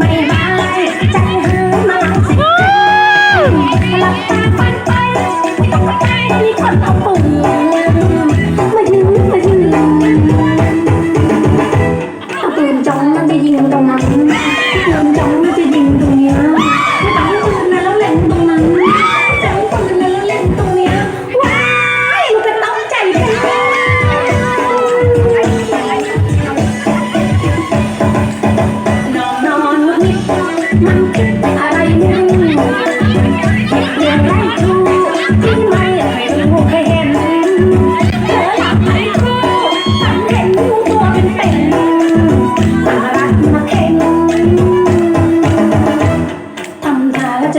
my mind.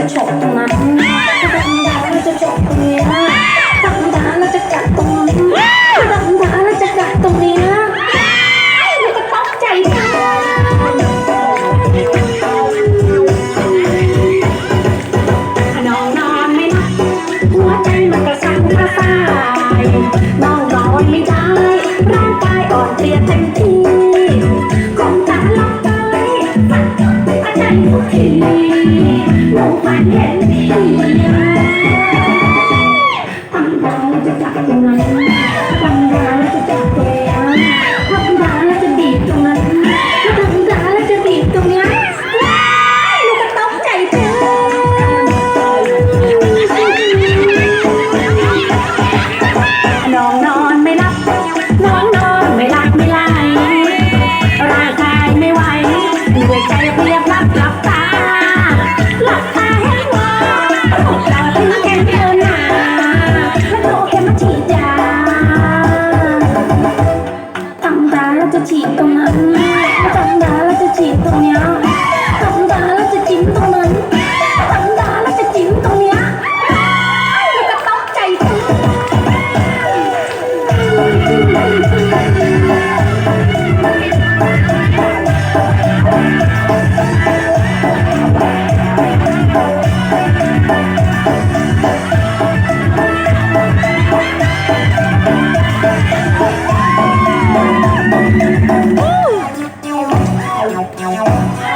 ะฉกตรงนั้นถ้าดำดาจะฉกตรงนี้นะดำดาเราจะกัดตรงนี้นดำดาเราจะกัดตรงนี้นะมันก็ตกใจนองนไม่นับหัวใจมันกระสับกระส่ายน้อนอนไม่ได้ ร่างกายอ่อนเพลียเต็มทีกลมตาหลับไปอาจารย์ทุกที បានហេតុពីយើង Eu, eu, eu, eu.